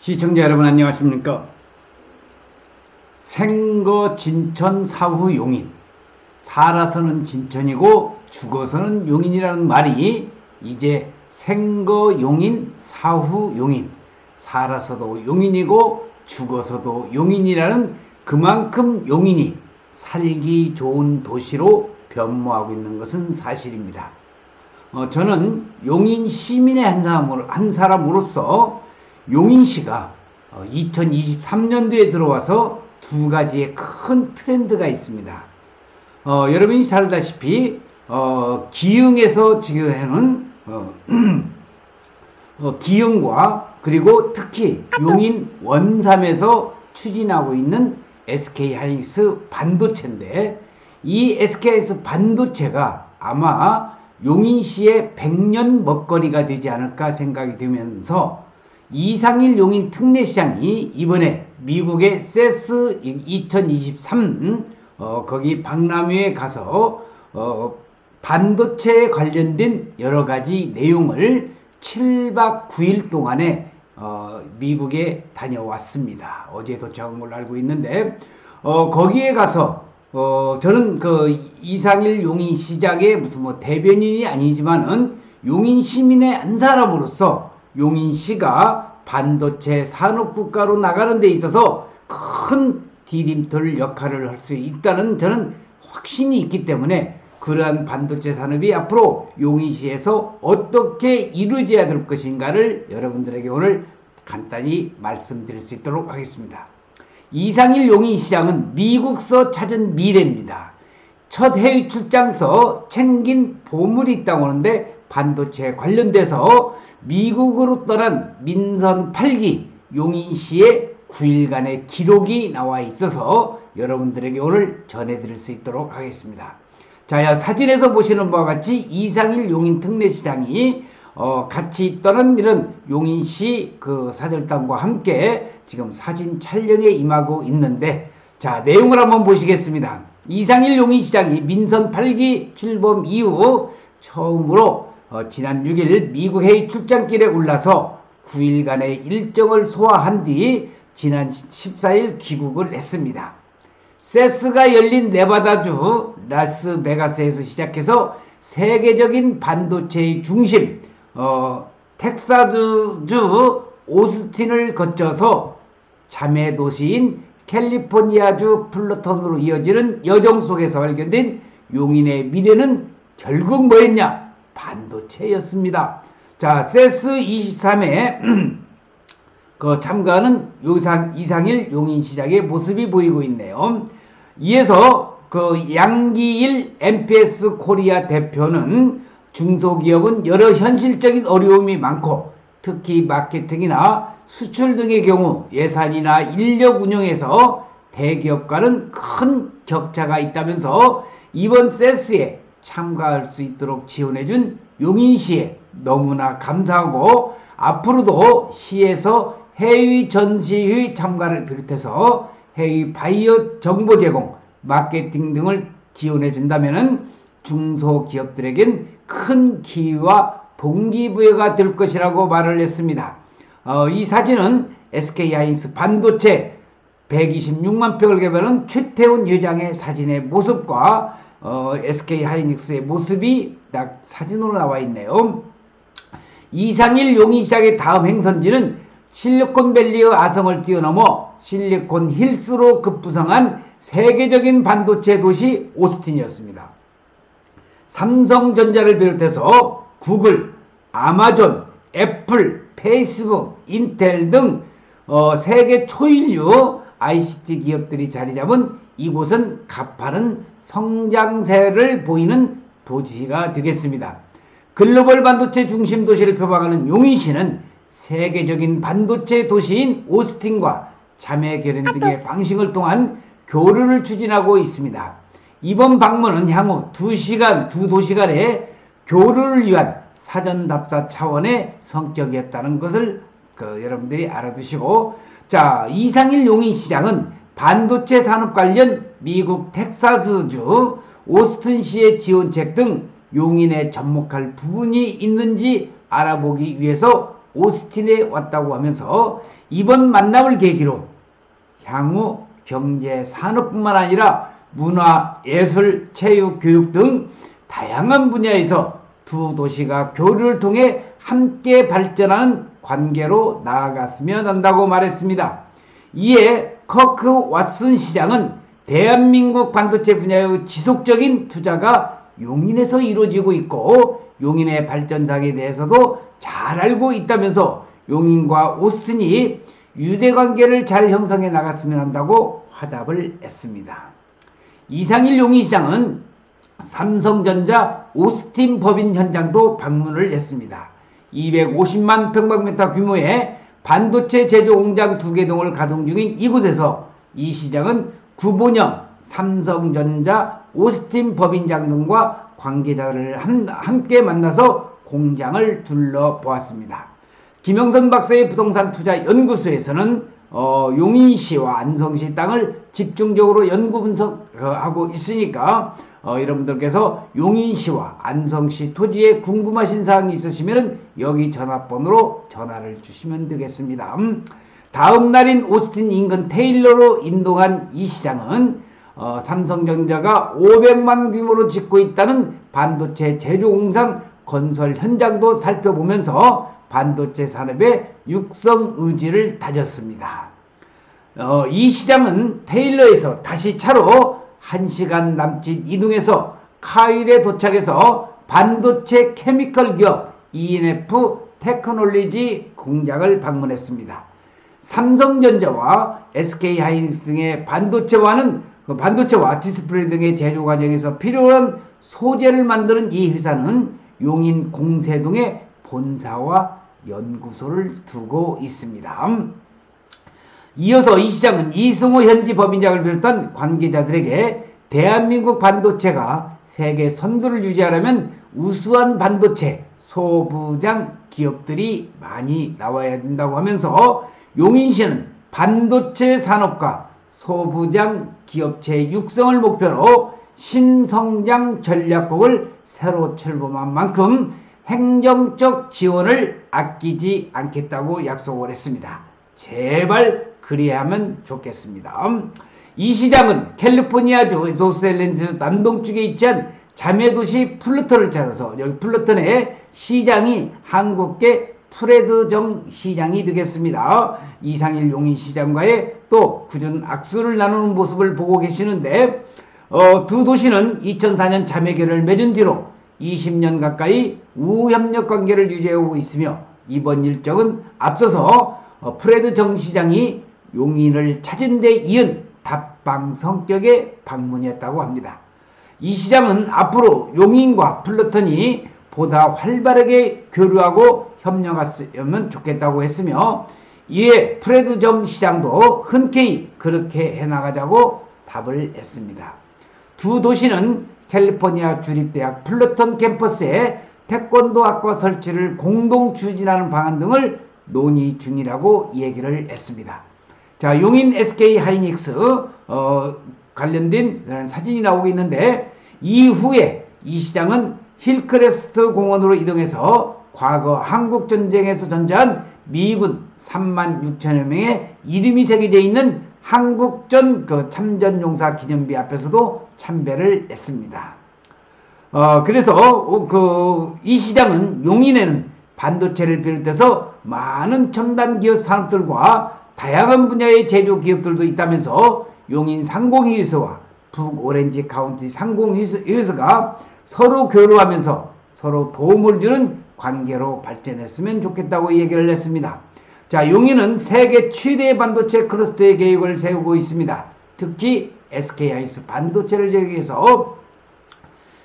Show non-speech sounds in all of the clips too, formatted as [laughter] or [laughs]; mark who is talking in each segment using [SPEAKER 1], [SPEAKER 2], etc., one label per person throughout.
[SPEAKER 1] 시청자 여러분 안녕하십니까? 생거 진천 사후 용인 살아서는 진천이고 죽어서는 용인이라는 말이 이제 생거 용인 사후 용인 살아서도 용인이고 죽어서도 용인이라는 그만큼 용인이 살기 좋은 도시로 변모하고 있는 것은 사실입니다. 어, 저는 용인 시민의 한, 사람으로, 한 사람으로서 용인시가 2023년도에 들어와서 두 가지의 큰 트렌드가 있습니다. 어, 여러분이 잘 알다시피 어, 기흥에서 지금 해는 어, [clears throat] 어, 기흥과 그리고 특히 용인 원삼에서 추진하고 있는 SK 하이닉스 반도체인데 이 SK 하이닉스 반도체가 아마 용인시의 100년 먹거리가 되지 않을까 생각이 되면서 이상일 용인 특례시장이 이번에 미국의 세스 2023 어, 거기 박람회에 가서 어, 반도체에 관련된 여러 가지 내용을 7박 9일 동안에 어, 미국에 다녀왔습니다. 어제 도착한 걸로 알고 있는데 어, 거기에 가서 어, 저는 그 이상일 용인 시장의 무슨 뭐 대변인이 아니지만은 용인 시민의 한 사람으로서 용인시가 반도체 산업 국가로 나가는 데 있어서 큰 디딤돌 역할을 할 수 있다는 저는 확신이 있기 때문에 그러한 반도체 산업이 앞으로 용인시에서 어떻게 이루어져야 될 것인가를 여러분들에게 오늘 간단히 말씀드릴 수 있도록 하겠습니다. 이상일 용인시장은 미국서 찾은 미래입니다. 첫 해외 출장서 챙긴 보물이 있다고 하는데 반도체 관련돼서 미국으로 떠난 민선 8기 용인시의 9일간의 기록이 나와 있어서 여러분들에게 오늘 전해드릴 수 있도록 하겠습니다. 자, 사진에서 보시는 바와 같이 이상일 용인 특례시장이 어, 같이 떠난 이런 용인시 그 사절단과 함께 지금 사진 촬영에 임하고 있는데 자, 내용을 한번 보시겠습니다. 이상일 용인시장이 민선 8기 출범 이후 처음으로 어, 지난 6일 미국 회의 출장길에 올라서 9일간의 일정을 소화한 뒤 지난 14일 귀국을 했습니다. 세스가 열린 네바다주 라스베가스에서 시작해서 세계적인 반도체의 중심 어, 텍사스주 오스틴을 거쳐서 자매 도시인 캘리포니아주 플러턴으로 이어지는 여정 속에서 발견된 용인의 미래는 결국 뭐였냐? 반도체였습니다. 자, 세스 23회 [clears throat] 그 참가하는 요상 이상일 용인시장의 모습이 보이고 있네요. 이에서 그 양기일 MPS 코리아 대표는 중소기업은 여러 현실적인 어려움이 많고 특히 마케팅이나 수출 등의 경우 예산이나 인력 운영에서 대기업과는 큰 격차가 있다면서 이번 세스에 참가할 수 있도록 지원해준 용인시에 너무나 감사하고 앞으로도 시에서 해외 전시회 참가를 비롯해서 해외 바이오 정보 제공, 마케팅 등을 지원해 준다면 중소기업들에겐 큰 기회와 동기부여가 될 것이라고 말을 했습니다. 어, 이 사진은 SK 하이닉스 반도체 126만 평을 개발한 최태훈 회장의 사진의 모습과 어, SK 하이닉스의 모습이 딱 사진으로 나와 있네요. 이상일 용인시장의 다음 행선지는 실리콘밸리의 아성을 뛰어넘어 실리콘 힐스로 급부상한 세계적인 반도체 도시 오스틴이었습니다. 삼성전자를 비롯해서 구글, 아마존, 애플, 페이스북, 인텔 등 어, 세계 초일류 ICT 기업들이 자리 잡은 이곳은 가파른 성장세를 보이는 도시가 되겠습니다. 글로벌 반도체 중심 도시를 표방하는 용인시는 세계적인 반도체 도시인 오스틴과 자매 결연 등의 [laughs] 방식을 통한 교류를 추진하고 있습니다. 이번 방문은 향후 2시간, 두 도시간의 교류를 위한 사전 답사 차원의 성격이었다는 것을 그 여러분들이 알아두시고. 자 이상일 용인 시장은 반도체 산업 관련 미국 텍사스주 오스틴시의 지원책 등 용인에 접목할 부분이 있는지 알아보기 위해서 오스틴에 왔다고 하면서 이번 만남을 계기로 향후 경제 산업뿐만 아니라 문화, 예술, 체육, 교육 등 다양한 분야에서 두 도시가 교류를 통해 함께 발전하는 관계로 나아갔으면 한다고 말했습니다. 이에 커크 왓슨 시장은 대한민국 반도체 분야의 지속적인 투자가 용인에서 이루어지고 있고 용인의 발전상에 대해서도 잘 알고 있다면서 용인과 오스틴이 유대 관계를 잘 형성해 나갔으면 한다고 화답을 했습니다. 이상일 용인시장은 삼성전자 오스틴 법인 현장도 방문을 했습니다. 250만 평방미터 규모의 반도체 제조 공장 두 개 등을 가동 중인 이곳에서 이 시장은 구본영 삼성전자 오스틴 법인장 등과 관계자들을 함께 만나서 공장을 둘러보았습니다. 김영선 박사의 부동산 투자 연구소에서는 어, 용인시와 안성시 땅을 집중적으로 연구 분석하고 있으니까 어, 여러분들께서 용인시와 안성시 토지에 궁금하신 사항이 있으시면 여기 전화번호로 전화를 주시면 되겠습니다. 음, 다음 날인 오스틴 인근 테일러로 인동한 이 시장은 어, 삼성전자가 500만 규모로 짓고 있다는 반도체 제조 공장 건설 현장도 살펴보면서 반도체 산업의 육성 의지를 다졌습니다. 어, 이 시장은 테일러에서 다시 차로 1시간 남짓 이동해서 카일에 도착해서 반도체 케미컬 기업 ENF 테크놀리지 공장을 방문했습니다. 삼성전자와 SK하이닉스 등의 반도체와는 그 반도체와 디스플레이 등의 제조 과정에서 필요한 소재를 만드는 이 회사는 용인 공세동에 본사와 연구소를 두고 있습니다. 이어서 이 시장은 이승호 현지 법인장을 비롯한 관계자들에게 대한민국 반도체가 세계 선두를 유지하려면 우수한 반도체 소부장 기업들이 많이 나와야 된다고 하면서 용인시는 반도체 산업과 소부장 기업체 육성을 목표로 신성장 전략국을 새로 출범한 만큼 행정적 지원을 아끼지 않겠다고 약속을 했습니다. 제발 그리하면 좋겠습니다. 이 시장은 캘리포니아주 로스앤젤레스 남동쪽에 있지않 자매도시 플루턴을 찾아서 여기 플루턴의 시장이 한국계 프레드정 시장이 되겠습니다. 이상일 용인 시장과의 또 굳은 악수를 나누는 모습을 보고 계시는데 어, 두 도시는 2004년 자매결을 맺은 뒤로 20년 가까이 우협력 관계를 유지해오고 있으며 이번 일정은 앞서서 어, 프레드 정 시장이 용인을 찾은 데 이은 답방 성격의 방문이었다고 합니다. 이 시장은 앞으로 용인과 플러턴이 보다 활발하게 교류하고 협력했으면 좋겠다고 했으며 이에 프레드 정 시장도 흔쾌히 그렇게 해나가자고 답을 했습니다. 두 도시는 캘리포니아 주립대학 플러턴 캠퍼스에 태권도 학과 설치를 공동 추진하는 방안 등을 논의 중이라고 얘기를 했습니다. 자, 용인 SK 하이닉스 어, 관련된 사진이 나오고 있는데 이후에 이 시장은 힐크레스트 공원으로 이동해서 과거 한국 전쟁에서 전자한 미군 3만 6천여 명의 이름이 새겨져 있는 한국전 그 참전용사 기념비 앞에서도 참배를 했습니다. 어, 그래서 어, 그이 시장은 용인에는 반도체를 비롯해서 많은 첨단 기업 산업들과 다양한 분야의 제조 기업들도 있다면서 용인 상공회의소와 북오렌지 카운티 상공회의소가 서로 교류하면서 서로 도움을 주는 관계로 발전했으면 좋겠다고 얘기를 했습니다. 자, 용인은 세계 최대 반도체 클러스터의 계획을 세우고 있습니다. 특히 SK하이닉스 반도체를 제기해서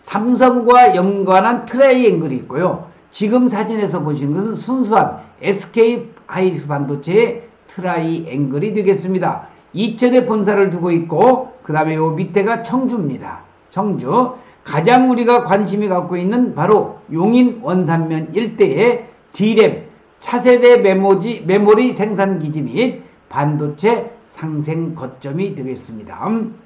[SPEAKER 1] 삼성과 연관한 트라이앵글이 있고요. 지금 사진에서 보시는 것은 순수한 SK 하이닉스 반도체의 트라이앵글이 되겠습니다. 이천에 본사를 두고 있고 그 다음에 요 밑에가 청주입니다. 청주 가장 우리가 관심이 갖고 있는 바로 용인 원산면 일대의 D램 차세대 메모지, 메모리 생산 기지 및 반도체 상생 거점이 되겠습니다.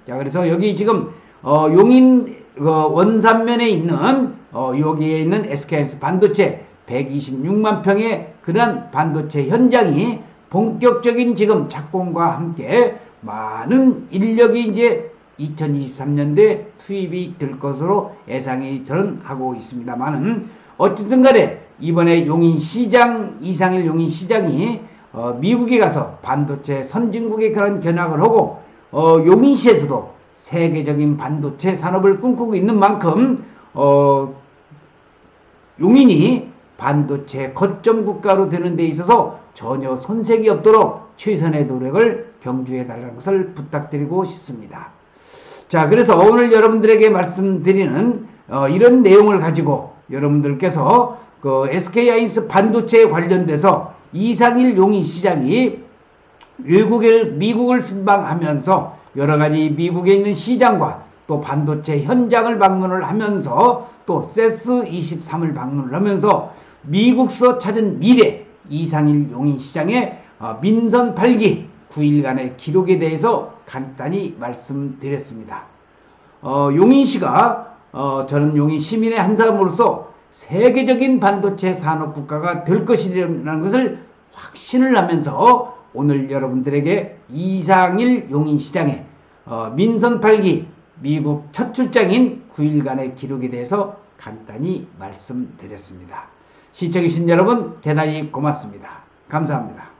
[SPEAKER 1] 자, 그래서 여기 지금 어, 용인 어, 원산면에 있는 어, 여기에 있는 SKS 반도체 126만 평의 그러한 반도체 현장이 본격적인 지금 착공과 함께 많은 인력이 이제 2023년도에 투입이 될 것으로 예상이 저는 하고 있습니다만은 어쨌든 간에 이번에 용인 시장 이상일 용인 시장이 어, 미국에 가서 반도체 선진국의 그런 견학을 하고 어, 용인시에서도 세계적인 반도체 산업을 꿈꾸고 있는 만큼 어, 용인이 반도체 거점 국가로 되는 데 있어서 전혀 손색이 없도록 최선의 노력을 경주해 달라는 것을 부탁드리고 싶습니다. 자, 그래서 오늘 여러분들에게 말씀드리는 어, 이런 내용을 가지고 여러분들께서 그 SK하이닉스 반도체에 관련돼서 이상일 용인 시장이 외국을 미국을 순방하면서 여러 가지 미국에 있는 시장과 또 반도체 현장을 방문을 하면서 또 세스 23을 방문을 하면서 미국서 찾은 미래 이상일 용인 시장의 어, 민선 8기 9일간의 기록에 대해서 간단히 말씀드렸습니다. 어, 용인시가 어, 저는 용인 시민의 한 사람으로서 세계적인 반도체 산업 국가가 될 것이라는 것을 확신을 하면서 오늘 여러분들에게 이상일 용인 시장의 어, 민선 8기 미국 첫 출장인 9일간의 기록에 대해서 간단히 말씀드렸습니다. 시청해주신 여러분 대단히 고맙습니다. 감사합니다.